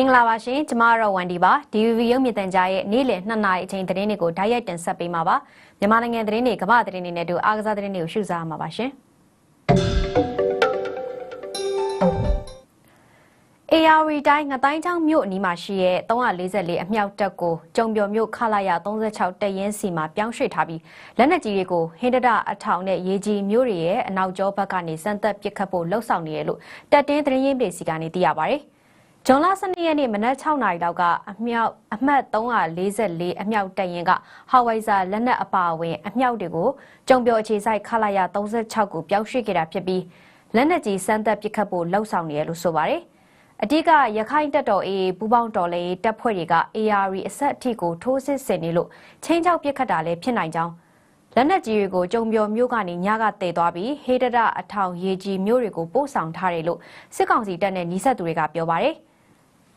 မင်္ဂလာပါရှင်ကျမကတော့ဝန်ဒီပါ DVB ရုပ်မြင်သံကြားရဲ့နေ့လယ်2နာရီအချိန်သတင်းတွေကိုဓာတ်ရိုက်တင်ဆက်ပေးမှာပါမြန်မာနိုင်ငံသတင်းတွေကမ္ဘာသတင်းတွေနဲ့အတူအားကစားသတင်းတွေကိုရှုစားမှာပါရှင် AR တိုင်းငတိုင်းချောင်းမြို့အနီးမှာရှိတဲ့344အမြောက်တပ်ကိုကျုံပျော်မြို့ခလာရ36တပ်ရင်းစီမှာပြောင်းရွှေ့ထားပြီးလက်နက်ကြီးတွေကိုဟင်္ဒဒအထောင်နဲ့ရေကြီးမြို့တွေရဲ့အနောက်ကျောဘက်ကနေစမ်းသက်ပစ်ခတ်ဖို့လှုံ့ဆော်နေရလို့တပ်တင်းသတင်းရင်းပေစီကနေသိရပါဗျ။ ဂျွန်လ12ရက်နေ့မနက်6နာရီလောက်ကအမြောက်အမှတ်344အမြောက်တပ်ရင်းကဟာဝိုင်ဇာလက်နက်အပါအဝင်အမြောက်တွေကိုကျုံပျော်အခြေစိုက်ခလာရ36ကိုပြောင်းရွှေ့ခဲ့တာဖြစ်ပြီးလက်နက်ကြီးစမ်းသက်ပစ်ခတ်ဖို့လှုံ့ဆော်နေရလို့ဆိုပါတယ်။အဓိကရခိုင်တပ်တော် AA ပူးပေါင်းတော်လှန်ရေးတပ်ဖွဲ့တွေက ARI အဆက်အထိကိုထိုးစစ်ဆင်နေလို့ချင်းချောက်ပစ်ခတ်တာလည်းဖြစ်နိုင်ကြောင်းလက်နက်ကြီးတွေကိုကြုံပြော်မျိုးကနေညကတည်သွားပြီးဟေဒရအထောင်ရေကြီးမျိုးတွေကိုပို့ဆောင်ထားတယ်လို့စစ်ကောင်စီတပ်နဲ့နှီးဆက်သူတွေကပြောပါတယ်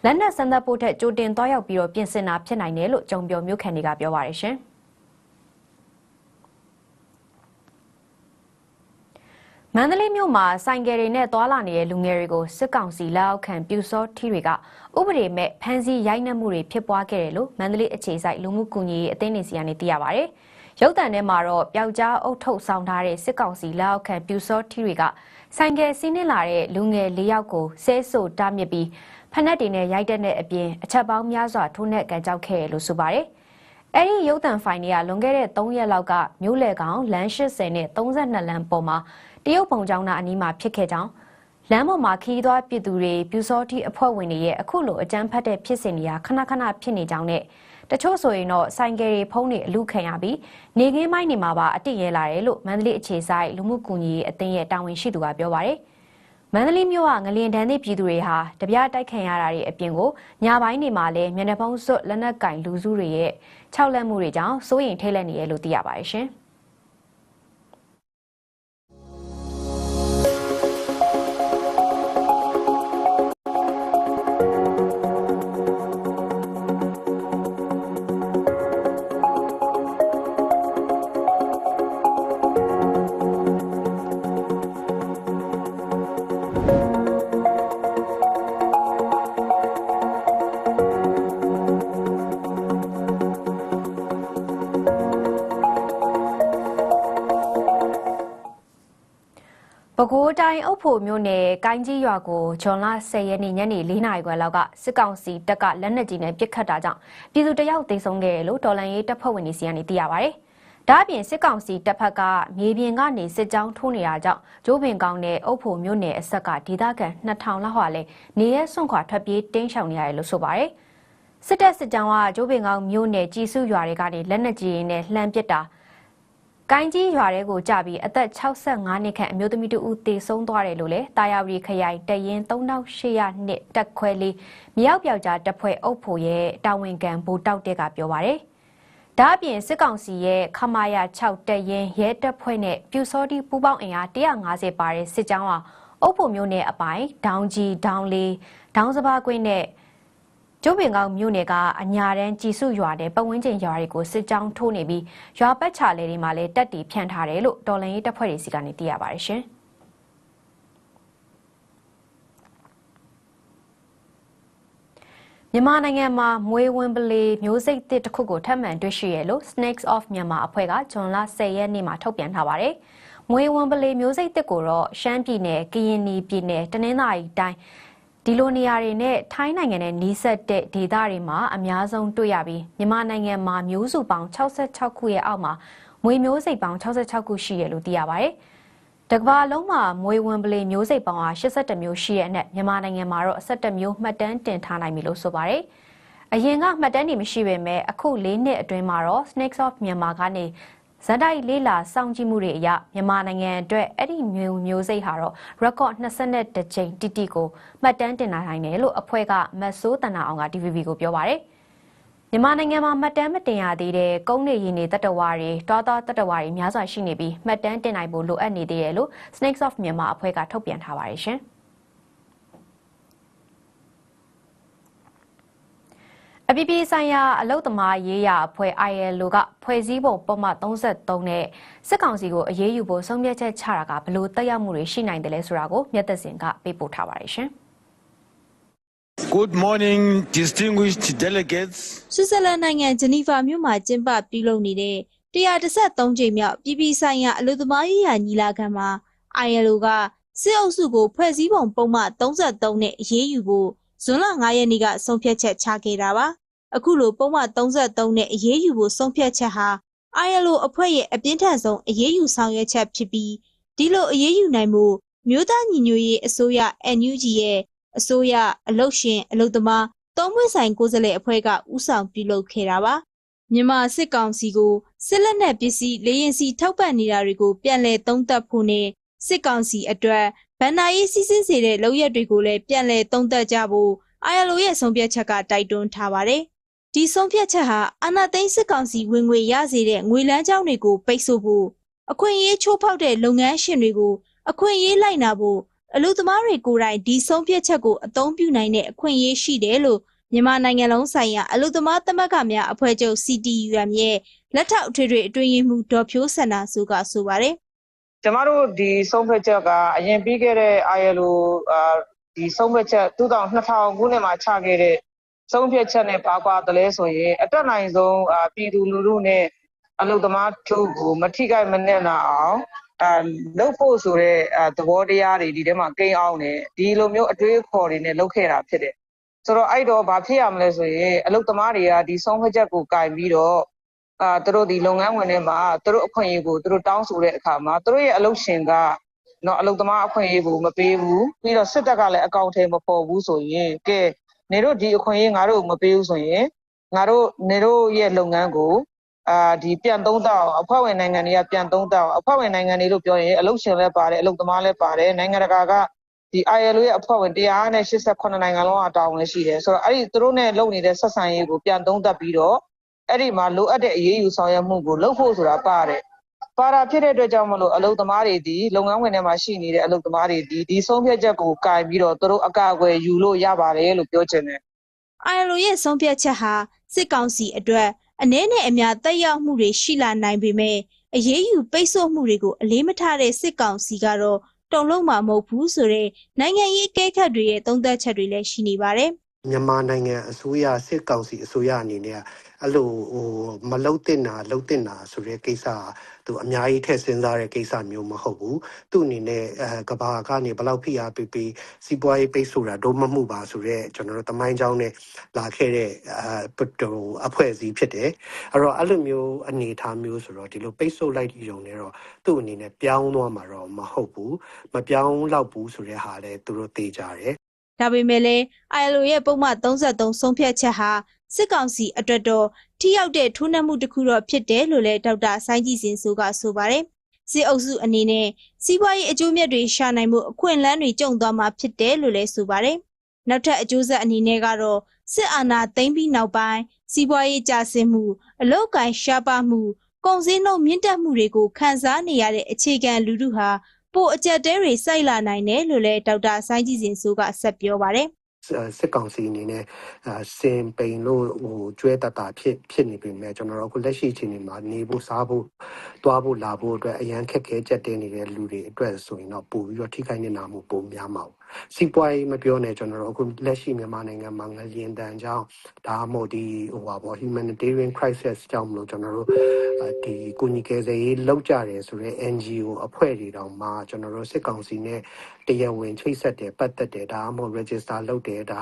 လက်နက်စံသက်ဖို့ထက်ကြိုတင်သွားရောက်ပြီးတော့ပြင်ဆင်တာဖြစ်နိုင်တယ်လို့ကြုံပြော်မျိုးခံတွေကပြောပါတယ်ရှင်။မန္တလေးမြို့မှာဆိုင်ကယ်တွေနဲ့သွာလာနေတဲ့လူငယ်တွေကိုစစ်ကောင်စီလက်အောက်ခံပြူစောထီတွေကဥပဒေမဲ့ဖမ်းဆီးရိုက်နှက်မှုတွေဖြစ်ပွားခဲ့တယ်လို့မန္တလေးအခြေစိုက်လူမှုကူညီရေးအသင်းနေစီကနေသိရပါဗျ။ရုပ်တံထဲမှာတော့ပျောက်ကြားအုပ်ထုတ်ဆောင်ထားတဲ့စစ်ကောင်စီလက်အောက်ခံပြူစောထီတွေကဆိုင်ကယ်စီးနှင်းလာတဲ့လူငယ်၄ယောက်ကိုဆဲဆိုတားမြစ်ပြီး ဖနက်တွေနဲ့ရိုက်တဲ့အပြင်အချက်ပေါင်းများစွာထိုးနှက်ကန်ကြောက်ခဲ့ရလို့ဆိုပါတယ်။အဲ့ဒီရုပ်တံဖိုင်တွေကလွန်ခဲ့တဲ့3ရက်လောက်ကမြို့လေကောင်လမ်း80နဲ့32လမ်းပေါ်မှာတရုတ်ပုံကျောင်းသားအနီးမှာဖြစ်ခဲ့ကြောင်းလမ်းပေါ်မှာခီးသွားပြည်သူတွေပြူစောတိအဖွဲ့ဝင်တွေရဲ့အခုလိုအကြမ်းဖက်တဲ့ဖြစ်စဉ်တွေကခဏခဏဖြစ်နေကြောင်းနဲ့တချို့ဆိုရင်တော့ဆိုင်ကယ်တွေဖုံးတွေအလူခံရပြီးနေခင်းမိုင်းနေမှာပါအတိရဲလာတယ်လို့မန္တလေးအခြေဆိုင်လူမှုကူညီရေးအသင်းရဲ့တာဝန်ရှိသူကပြောပါရယ် မန္တလေးမြို့ကငလင်တန်းသည့်ပြည်သူတွေဟာတပြားတိုက်ခံရတာတွေအပြင်ကိုညပိုင်းနေမှာလဲမျက်နှာဖုံးစွတ်လက်နက်ကင်လူစုတွေရဲ့ခြောက်လက်မှုတွေကြောင့်စိုးရိမ်ထိတ်လန့်နေရလို့သိရပါတယ်ရှင်။ ပဲခူးတိုင်းအုပ်ဖို့မြို့နယ်ကိုင်းကြီးရွာကိုဂျွန်လ10ရက်နေ့ညနေ4နာရီခွဲလောက်ကစစ်ကောင်စီတပ်ကလက်နက်ကြီးနဲ့ပစ်ခတ်တာကြောင့်ပြည်သူတယောက်သေဆုံးခဲ့တယ်လို့တော်လန်ရေးတပ်ဖွဲ့ဝင်တွေစီကနေသိရပါဗျ။ဒါ့အပြင်စစ်ကောင်စီတပ်ဖက်ကမြေပြင်ကနေစစ်ကြောင်းထိုးနေတာကြောင့်ဂျိုးပင်ကောင်းနဲ့အုပ်ဖို့မြို့နယ်အဆက်ကဒေသခံ2000လောက်ဟာလည်းနေရဲစွန့်ခွာထွက်ပြေးတင်းရှောင်နေရတယ်လို့ဆိုပါတယ်။စစ်တပ်စစ်ကြောင်းကဂျိုးပင်ကောင်းမြို့နယ်ကြည်စုရွာတွေကနေလက်နက်ကြီးနဲ့လှမ်းပစ်တာ ကိုင်းကြီးရွာတဲကိုကြပြီးအသက်65နှစ်ခန့်အမျိုးသမီးတူဦးတေဆုံးသွားတယ်လို့လည်းတာယာဝတီခရိုင်တရင်3800နှစ်တက်ခွဲလေးမြောက်ပြောက်ကြားတပ်ဖွဲ့အုပ်ဖို့ရဲ့တာဝန်ခံဗိုလ်တောက်တဲ့ကပြောပါရယ်ဒါအပြင်စစ်ကောင်စီရဲ့ခမာယာ6တက်ရင်ရဲတပ်ဖွဲ့နဲ့ပြူစောတိပူပေါင်းအင်အား150ပါတဲ့စစ်ကြောင်းဟာအုပ်ဖို့မျိုးနယ်အပိုင်းဒေါင်းကြီးဒေါင်းလေးဒေါင်းစပါးကွင်းနဲ့ ကျုပ်ပင်ကောက်မြို့နယ်ကအညာတန်းကြည်စုရွာတဲ့ပတ်ဝန်းကျင်ရွာတွေကိုစစ်ကြောင်းထိုးနေပြီးရွာပတ်ချလေတွေမှာလည်းတက်တီဖြန့်ထားတယ်လို့တော်လန်ရေးတပ်ဖွဲ့တွေစီကနေသိရပါတယ်ရှင်မြန်မာနိုင်ငံမှာမွေးဝင်းပလေမျိုးစိတ်တစ်တစ်ခုကိုထပ်မံတွေ့ရှိရလို့ Snakes of Myanmar အဖွဲ့ကဇွန်လ10ရက်နေ့မှာထုတ်ပြန်ထားပါတယ်။မွေးဝင်းပလေမျိုးစိတ်တစ်ကိုတော့ရှမ်းပြည်နယ်၊ကရင်ပြည်နယ်၊တနင်္သာရီတိုင်း ဒီလိုနေရာတွေနဲ့ထိုင်းနိုင်ငံနဲ့နီးစပ်တဲ့ဒေသတွေမှာအများဆုံးတွေ့ရပြီးမြန်မာနိုင်ငံမှာမျိုးစုပေါင်း66ခုရဲ့အောက်မှာမွေမျိုးစိတ်ပေါင်း66ခုရှိရလို့သိရပါတယ်။တကဘာလုံးမှာမွေဝင်ပလေမျိုးစိတ်ပေါင်းဟာ82မျိုးရှိရဲ့အနက်မြန်မာနိုင်ငံမှာတော့17မျိုးမှတ်တမ်းတင်ထားနိုင်ပြီလို့ဆိုပါတယ်။အရင်ကမှတ်တမ်းတွေမရှိပေမဲ့အခု၄နှစ်အတွင်းမှာတော့ Snakes of Myanmar ကနေ ဇန်တိုက်လေးလာစောင့်ကြည့်မှုတွေအရမြန်မာနိုင်ငံအတွက်အဲ့ဒီမျိုးမျိုးစိတ်ဟာတော့ record 22ကြိမ်တိတိကိုမှတ်တမ်းတင်နိုင်တယ်လို့အဖွဲ့ကမတ်ဆိုးတန်နာအောင်က DVB ကိုပြောပါတယ်မြန်မာနိုင်ငံမှာမှတ်တမ်းမတင်ရသေးတဲ့ကုန်းနေရင်းနေတတဝါတွေတောသားတတဝါတွေများစွာရှိနေပြီးမှတ်တမ်းတင်နိုင်ဖို့လိုအပ်နေသေးတယ်လို့ Snakes of Myanmar အဖွဲ့ကထုတ်ပြန်ထားပါတယ်ရှင်။ အပြည်ပြည်ဆိုင်ရာအလုတ်သမားရေးရာအဖွဲ့ ILO ကဖွဲ့စည်းပုံပုံမှန်33နဲ့စစ်ကောင်စီကိုအရေးယူဖို့ဆုံးဖြတ်ချက်ချတာကဘလို့တက်ရောက်မှုတွေရှိနိုင်တယ်လဲဆိုတာကိုမြတ်သက်စင်ကပေးပို့ထားပါတယ်ရှင်။ Good morning, distinguished delegates. ဆွစ်ဇာလန်နိုင်ငံဂျနီဗာမြို့မှာကျင်းပပြုလုပ်နေတဲ့133ကြိမ်မြောက်ပြည်ပဆိုင်ရာအလို့သမားရေးရာညီလာခံမှာ ILO ကစစ်အုပ်စုကိုဖွဲ့စည်းပုံပုံမှန်33နဲ့အရေးယူဖို့ဇွန်လ9ရက်နေ့ကဆုံးဖြတ်ချက်ချခဲ့တာပါ အခုလိုပုံမှန်33နဲ့အရေးယူဖို့ဆုံးဖြတ်ချက်ဟာ ILO အဖွဲ့ရဲ့အပြင်းထန်ဆုံးအရေးယူဆောင်ရွက်ချက်ဖြစ်ပြီးဒီလိုအရေးယူနိုင်မှုမြို့သားညီညွတ်ရေးအစိုးရ NUG ရဲ့အစိုးရအလုတ်ရှင်အလုတ်သမားသုံးပွင့်ဆိုင်ကိုယ်စားလှယ်အဖွဲ့ကဥဆောင်ပြုလုပ်ခဲ့တာပါမြန်မာစစ်ကောင်စီကိုစစ်လက်နက်ပစ္စည်းလေရင်စီထောက်ပံ့နေတာတွေကိုပြန်လည်သုံးသပ်ဖို့နဲ့စစ်ကောင်စီအတွက်ဗန်နာရေးစီးစင်းစေတဲ့လုပ်ရက်တွေကိုလည်းပြန်လည်သုံးသပ်ကြဖို့ ILO ရဲ့ဆုံးဖြတ်ချက်ကတိုက်တွန်းထားပါတယ် ဒီဆုံးဖြတ်ချက်ဟာအာဏာသိမ်းစစ်ကောင်စီဝင်ငွေရစေတဲ့ငွေလမ်းကြောင်းတွေကိုပိတ်ဆို့ဖို့အခွင့်အရေးချိုးဖောက်တဲ့လုပ်ငန်းရှင်တွေကိုအခွင့်အရေးလိုက်နာဖို့အလို့သမားတွေကိုယ်တိုင်ဒီဆုံးဖြတ်ချက်ကိုအသုံးပြုနိုင်တဲ့အခွင့်အရေးရှိတယ်လို့မြန်မာနိုင်ငံလုံးဆိုင်ရာအလုသမားသမဂ္ဂများအဖွဲ့ချုပ် CTUM ရဲ့လက်ထောက်အထွေထွေအတွင်းရေးမှူးဒေါ်ဖြိုးစန္ဒာစုကဆိုပါတယ်ကျမတို့ဒီဆုံးဖြတ်ချက်ကအရင်ပြီးခဲ့တဲ့ ILO အာဒီဆုံးဖြတ်ချက်2000ခုနှစ်မှာချခဲ့တဲ့ ဆုံးဖြတ်ချက်နဲ့ပါကွာတယ်လဲဆိုရင်အတက်နိုင်ဆုံးအာပြည်သူလူထုနဲ့အလုပ်သမားတို့ကိုမထိခိုက်မနစ်နာအောင်အာလုပ်ဖို့ဆိုတဲ့အာသဘောတရားတွေဒီထဲမှာကိန်းအောင်နေဒီလိုမျိုးအတွေးအခေါ်တွေနဲ့လုပ်ခဲ့တာဖြစ်တယ်ဆိုတော့အဲ့တော့ဘာဖြစ်ရမလဲဆိုရင်အလုပ်သမားတွေကဒီဆုံးဖြတ်ချက်ကိုကင်ပြီးတော့အာသူတို့ဒီလုပ်ငန်းဝင်တွေမှာသူတို့အခွင့်အရေးကိုသူတို့တောင်းဆိုတဲ့အခါမှာသူတို့ရဲ့အလုပ်ရှင်ကနော်အလုပ်သမားအခွင့်အရေးကိုမပေးဘူးပြီးတော့စစ်တပ်ကလည်းအကောင့်ထဲမပေါ်ဘူးဆိုရင်ကဲ နေတို့ဒီအခွင့်အရေးငါတို့မပေးဘူးဆိုရင်ငါတို့နေတို့ရဲ့လုပ်ငန်းကိုအာဒီပြန်သုံးတော့အဖွဲ့ဝင်နိုင်ငံတွေကပြန်သုံးတော့အဖွဲ့ဝင်နိုင်ငံတွေလို့ပြောရင်အလုပ်ရှင်လည်းပါတယ်အလုပ်သမားလည်းပါတယ်နိုင်ငံတကာကဒီ ILO ရဲ့အဖွဲ့ဝင်188နိုင်ငံလုံးအတောင်းလည်းရှိတယ်ဆိုတော့အဲ့ဒီသူတို့နဲ့လုပ်နေတဲ့ဆက်ဆံရေးကိုပြန်သုံးသပ်ပြီးတော့အဲ့ဒီမှာလိုအပ်တဲ့အရေးယူဆောင်ရွက်မှုကိုလုပ်ဖို့ဆိုတာပါတယ်။ ပါတာဖြစ်တဲ့အတွက်ကြောင့်မလို့အလုပ်သမားတွေဒီလုပ်ငန်းဝင်ထဲမှာရှိနေတဲ့အလုပ်သမားတွေဒီဒီဆုံးဖြတ်ချက်ကိုကင်ပြီးတော့သူတို့အကာအကွယ်ယူလို့ရပါတယ်လို့ပြောချင်တယ် ILO ရဲ့ဆုံးဖြတ်ချက်ဟာစစ်ကောင်စီအတွက်အနည်းနဲ့အများတက်ရောက်မှုတွေရှိလာနိုင်ပေမဲ့အရေးယူပိတ်ဆို့မှုတွေကိုအလေးမထားတဲ့စစ်ကောင်စီကတော့တုံ့လုံးမှာမဟုတ်ဘူးဆိုတဲ့နိုင်ငံရေးအကဲခတ်တွေရဲ့သုံးသပ်ချက်တွေလည်းရှိနေပါတယ်မြန်မာနိုင်ငံအစိုးရစစ်ကောင်စီအစိုးရအနေနဲ့က အဲ့လိုဟိုမလုံတင်တာလုံတင်တာဆိုတဲ့ကိစ္စကသူအများကြီးထည့်စဉ်းစားတဲ့ကိစ္စမျိုးမဟုတ်ဘူးသူ့အနေနဲ့အဲကဘာကနေဘလောက်ဖိအားပေးပေးစီးပွားရေးပိတ်ဆိုတာတော့မမှုပါဆိုတော့ကျွန်တော်တို့တမိုင်းကြောင်းနဲ့လာခဲ့တဲ့အဲအဖွဲ့အစည်းဖြစ်တယ်အဲ့တော့အဲ့လိုမျိုးအနေအထားမျိုးဆိုတော့ဒီလိုပိတ်ဆို့လိုက်ရုံနဲ့တော့သူ့အနေနဲ့ပြောင်းသွားမှာတော့မဟုတ်ဘူးမပြောင်းလောက်ဘူးဆိုတဲ့ဟာလည်းသူတို့သိကြတယ် ဒါပေမဲ့လည်း ILO ရဲ့ပုံမှန်33ဆုံးဖြတ်ချက်ဟာစစ်ကောင်စီအတွက်တော့ထိရောက်တဲ့ထိုးနှက်မှုတစ်ခုတော့ဖြစ်တယ်လို့လည်းဒေါက်တာဆိုင်းကြည်စင်ဆိုကဆိုပါတယ်စစ်အုပ်စုအနေနဲ့စီးပွားရေးအကျိုးမြတ်တွေရှာနိုင်မှုအခွင့်အလမ်းတွေကျုံသွားမှာဖြစ်တယ်လို့လည်းဆိုပါတယ်နောက်ထပ်အကျိုးဆက်အနေနဲ့ကတော့စစ်အာဏာသိမ်းပြီးနောက်ပိုင်းစီးပွားရေးကျဆင်းမှုအလောက်ကိုင်းရှားပါမှုကုန်စည်နှုန်းမြင့်တက်မှုတွေကိုခံစားနေရတဲ့အခြေခံလူထုဟာ ပိုအကြက်တဲတွေစိုက်လာနိုင်တယ်လို့လည်းဒေါက်တာဆိုင်းကြည်စင်ဆိုကဆက်ပြောပါတယ်စစ်စစ်ကောင်စီအနေနဲ့အာစင်ပိန်လို့ဟိုကျွဲတတာဖြစ်ဖြစ်နေပြီမဲ့ကျွန်တော်တို့အခုလက်ရှိအချိန်ဒီမှာနေဖို့စားဖို့တွားဖို့လာဖို့အတွက်အရန်ခက်ခဲကြက်တဲနေတဲ့လူတွေအတွက်ဆိုရင်တော့ပို့ပြီးတော့ထိခိုက်နေတာမှုပုံများမှာပေါ့ စီးပွားရေးမပြောနဲ့ကျွန်တော်တို့အခုလက်ရှိမြန်မာနိုင်ငံမှာငလျင်တန်ကြောင်းဒါမှမဟုတ်ဒီဟိုပါပေါ့ humanitarian crisis ကြောင့်မလို့ကျွန်တော်တို့အာဒီကုညီကယ်ဆယ်ရေးလောက်ကြတယ်ဆိုတော့ NGO အဖွဲ့တွေတောင်မှကျွန်တော်တို့စစ်ကောင်စီနဲ့တရားဝင်ချိတ်ဆက်တယ်ပတ်သက်တယ်ဒါမှမဟုတ် register လုပ်တယ်ဒါ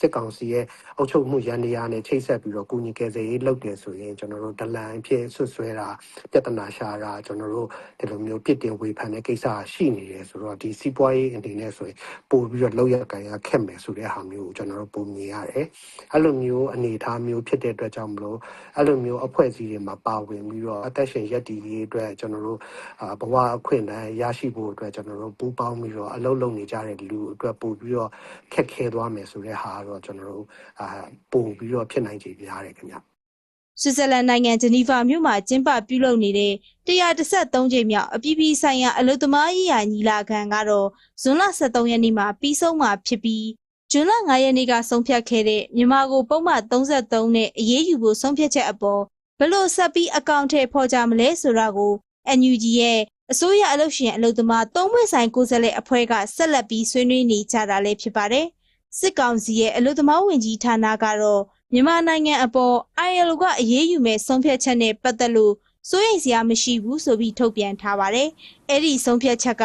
စစ်ကောင်စီရဲ့အုပ်ချုပ်မှုရန်တရားနဲ့ချိတ်ဆက်ပြီးတော့ကုညီကယ်ဆယ်ရေးလုပ်တယ်ဆိုရင်ကျွန်တော်တို့ဒလန်အဖြစ်ဆွဆွဲတာပြဿနာရှာတာကျွန်တော်တို့ဒီလိုမျိုးပြစ်တင်ဝေဖန်တဲ့ကိစ္စရှိနေတယ်ဆိုတော့ဒီစီးပွားရေးအနေနဲ့ဆိုရင်ပို့ပြီးတော့လောက်ရကန်ရခက်မယ်ဆိုတဲ့ဟာမျိုးကိုကျွန်တော်တို့ပုံမြင်ရတယ်အဲ့လိုမျိုးအနေအထားမျိုးဖြစ်တဲ့အတွက်ကြောင့်မလို့အဲ့လိုမျိုးအဖွဲ့အစည်းတွေမှာပါဝင်ပြီးတော့အသက်ရှင်ရက်တည်ရေးအတွက်ကျွန်တော်တို့အာဘဝအခွင့်အလမ်းရရှိဖို့အတွက်ကျွန်တော်တို့ပူးပေါင်းပြီးတော့အလုပ်လုပ်နေကြတဲ့လူအတွက်ပို့ပြီးတော့ခက်ခဲသွားမယ်ဆိုတဲ့ဟာကတော့ကျွန်တော်တို့အာပို့ပြီးတော့ဖြစ်နိုင်ခြေများတယ်ခင်ဗျ ဆွစ်ဇာလန်နိုင်ငံဂျနီဗာမြို့မှာကျင်းပပြုလုပ်နေတဲ့133ကြိမ်မြောက်အပြည်ပြည်ဆိုင်ရာအလုပ်သမားရေးရာညီလာခံကတော့ဇွန်လ23ရက်နေ့မှာပြီးဆုံးမှာဖြစ်ပြီးဇွန်လ9ရက်နေ့ကဆုံးဖြတ်ခဲ့တဲ့မြန်မာကိုပုံမှန်33နဲ့အရေးယူဖို့ဆုံးဖြတ်ချက်အပေါ်ဘယ်လို့ဆက်ပြီးအကောင့်ထဲဖော်ကြမလဲဆိုတာကို NUG ရဲ့အစိုးရအလုပ်ရှင်အလုပ်သမားသုံးပွင့်ဆိုင်ကိုယ်စားလှယ်အဖွဲ့ကဆက်လက်ပြီးဆွေးနွေးနေကြတာလည်းဖြစ်ပါတယ်စစ်ကောင်စီရဲ့အလို့သမားဝင်ကြီးဌာနကတော့ မြန်မာနိုင်ငံအပေါ် ILO ကအရေးယူမဲ့ဆုံးဖြတ်ချက်နဲ့ပတ်သက်လို့စိုးရိမ်စရာမရှိဘူးဆိုပြီးထုတ်ပြန်ထားပါတယ်။အဲ့ဒီဆုံးဖြတ်ချက်က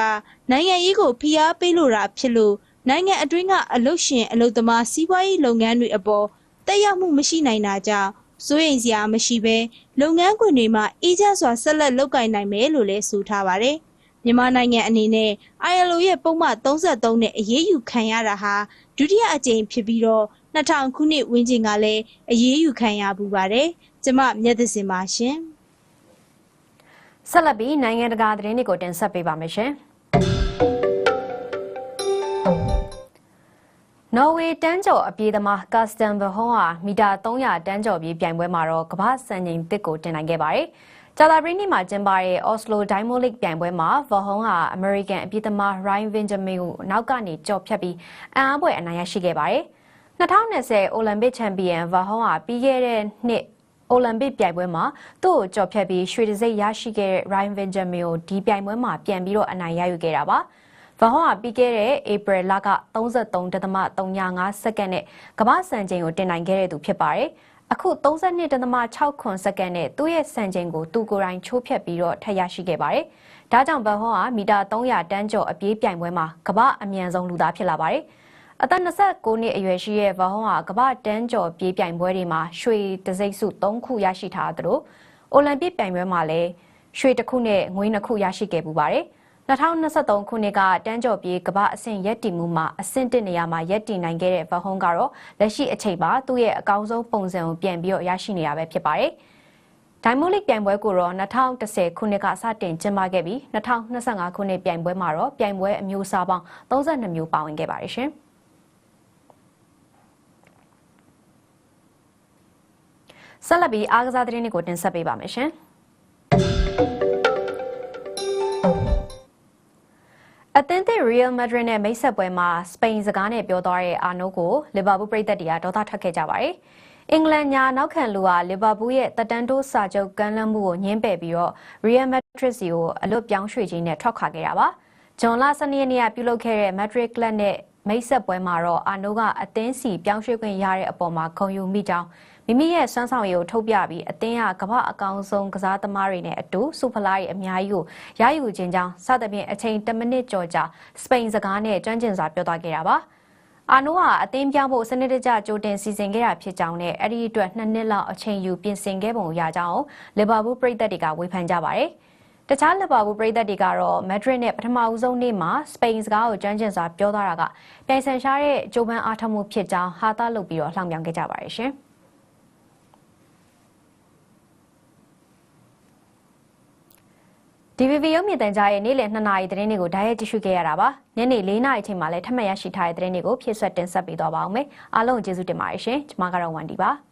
နိုင်ငံရေးကိုဖိအားပေးလို့တာဖြစ်လို့နိုင်ငံအတွင်းကအလုတ်ရှင်အလုတ်သမားစီးပွားရေးလုပ်ငန်းတွေအပေါ်တက်ရောက်မှုမရှိနိုင်တာကြောင့်စိုးရိမ်စရာမရှိဘဲလုပ်ငန်းခွင်တွေမှာအေဂျင့်စွာဆက်လက်လုပ်ကိုင်နိုင်မယ်လို့လည်းဆိုထားပါတယ်။မြန်မာနိုင်ငံအနေနဲ့ ILO ရဲ့ပုံမှန်33နဲ့အရေးယူခံရတာဟာဒုတိယအကြိမ်ဖြစ်ပြီးတော့ 2000ခုနှစ်ဝန်းကျင်ကလည်းအရေးယူခံရပူပါတယ်။ကျမမျက်သစင်ပါရှင်။ဆက်လက်ပြီးနိုင်ငံတကာသတင်းတွေကိုတင်ဆက်ပေးပါမယ်ရှင်။နော်ဝေတန်းကျော်အပြေးသမားကာစတန်ဘဟွန်ဟာမီတာ300တန်းကျော်ပြေးပြိုင်ပွဲမှာတော့ကမ္ဘာစံချိန်တစ်ကိုတင်နိုင်ခဲ့ပါတယ်။ကြာသပတေးနေ့မှာကျင်းပတဲ့ Oslo Diamond League ပြိုင်ပွဲမှာဗဟွန်ဟာ American အပြေးသမား Ryan Benjamin ကိုနောက်ကနေကြော်ဖြတ်ပြီးအံ့အားဖွယ်အနိုင်ရရှိခဲ့ပါတယ်။ 2020အိုလံပစ်ချန်ပီယံဗဟွန်ဟာပြီးခဲ့တဲ့နှစ်အိုလံပစ်ပြိုင်ပွဲမှာသူ့ကိုကြော်ဖြတ်ပြီးရွှေတံဆိပ်ရရှိခဲ့တဲ့ Ryan Benjamin ကိုဒီပြိုင်ပွဲမှာပြန်ပြီးတော့အနိုင်ရယူခဲ့တာပါ။ဗဟွန်ဟာပြီးခဲ့တဲ့ April လက33.35စက္ကန့်နဲ့ကမ္ဘာစံချိန်ကိုတင်နိုင်ခဲ့တဲ့သူဖြစ်ပါတယ်။အခု32.6စက္ကန့်နဲ့သူ့ရဲ့စံချိန်ကိုသူကိုယ်တိုင်ချိုးဖျက်ပြီးတော့ထပ်ရရှိခဲ့ပါတယ်။ဒါကြောင့်ဗဟွန်ဟာမီတာ300တန်းကျော်အပြေးပြိုင်ပွဲမှာကမ္ဘာအမြန်ဆုံးလူသားဖြစ်လာပါတယ်။ အသက်29နှစ်အရွယ်ရှိတဲ့ဗဟွန်ဟာကမ္ဘာတန်းကျော်ပြေးပြိုင်ပွဲတွေမှာရွှေတံဆိပ်စု3ခုရရှိထားသလိုအိုလံပစ်ပြိုင်ပွဲမှာလည်းရွှေတစ်ခုနဲ့ငွေနှစ်ခုရရှိခဲ့ပူပါတယ်။2023ခုနှစ်ကတန်းကျော်ပြေးကမ္ဘာအဆင့်ရက်တီမှုမှာအဆင့်1နေရာမှာရက်တီနိုင်ခဲ့တဲ့ဗဟွန်ကတော့လက်ရှိအချိန်မှာသူ့ရဲ့အကောင်းဆုံးပုံစံကိုပြန်ပြီးတော့ရရှိနေတာပဲဖြစ်ပါတယ်။ဒိုင်မိုလစ်ပြိုင်ပွဲကိုတော့2010ခုနှစ်ကစတင်ကျင်းပခဲ့ပြီး2025ခုနှစ်ပြိုင်ပွဲမှာတော့ပြိုင်ပွဲအမျိုးအစားပေါင်း32မျိုးပါဝင်ခဲ့ပါတယ်ရှင်။ ဆက်လက်ပြီးအားကစားသတင်းတွေကိုတင်ဆက်ပေးပါမယ်ရှင်။အသင်းသစ် Real Madrid နဲ့မိတ်ဆက်ပွဲမှာစပိန်စကားနဲ့ပြောသွားတဲ့အာနိုကိုလီဗာပူးပရိသတ်တွေကဒေါသထွက်ခဲ့ကြပါတယ်။အင်္ဂလန်ညာနောက်ခံလူဟာလီဗာပူးရဲ့တတန်တိုးစာချုပ်ကမ်းလှမ်းမှုကိုညှင်းပယ်ပြီးတော့ Real Madrid စီကိုအလွတ်ပြောင်းရွှေ့ခြင်းနဲ့ထွက်ခွာခဲ့တာပါ။ဂျွန်လ12ရက်နေ့ကပြုလုပ်ခဲ့တဲ့ Madrid Club နဲ့မိတ်ဆက်ပွဲမှာတော့အာနိုကအသင်းစီပြောင်းရွှေ့ခွင့်ရတဲ့အပေါ်မှာဂုဏ်ယူမိကြောင်း မိမိရဲ့စွမ်းဆောင်ရည်ကိုထုတ်ပြပြီးအသင်းကကမ္ဘာအကောင်ဆုံးကစားသမားတွေနဲ့အတူစူဖလားတွေအများကြီးကိုရယူခြင်းကြောင်းစသဖြင့်အချိန်10မိနစ်ကျော်ကြာစပိန်စကားနဲ့ကျွမ်းကျင်စွာပြောသွားခဲ့တာပါအာနိုဟာအသင်းပြောင်းဖို့စနစ်တကျကြိုတင်စီစဉ်ခဲ့တာဖြစ်ကြောင်းနဲ့အဲ့ဒီအတွက်နှစ်နှစ်လောက်အချိန်ယူပြင်ဆင်ခဲ့ပုံရကြောင်းလီဗာပူးပြည်သက်တွေကဝေဖန်ကြပါတယ်တခြားလီဗာပူးပြည်သက်တွေကတော့မက်ဒရစ်နဲ့ပထမဦးဆုံးနေ့မှာစပိန်စကားကိုကျွမ်းကျင်စွာပြောသွားတာကပြိုင်ဆိုင်ရှားတဲ့ဂျိုဘန်အားထုတ်မှုဖြစ်ကြောင်းဟာတာလုပ်ပြီးတော့လှောင်ပြောင်ခဲ့ကြပါတယ်ရှင်။ DVB ရုပ်မြင်သံကြားရဲ့နေ့လယ်2နာရီသတင်းတွေကိုဓာတ်ရိုက်ကြည့်ရှုခဲ့ရတာပါ။ညနေ4နာရီအချိန်မှာလည်းထပ်မံရရှိထားတဲ့သတင်းတွေကိုဖြည့်ဆွတ်တင်ဆက်ပေးသွားပါအောင်မယ်။အားလုံးကျေးဇူးတင်ပါတယ်ရှင်။ကျွန်မကတော့ဝန်ဒီပါ။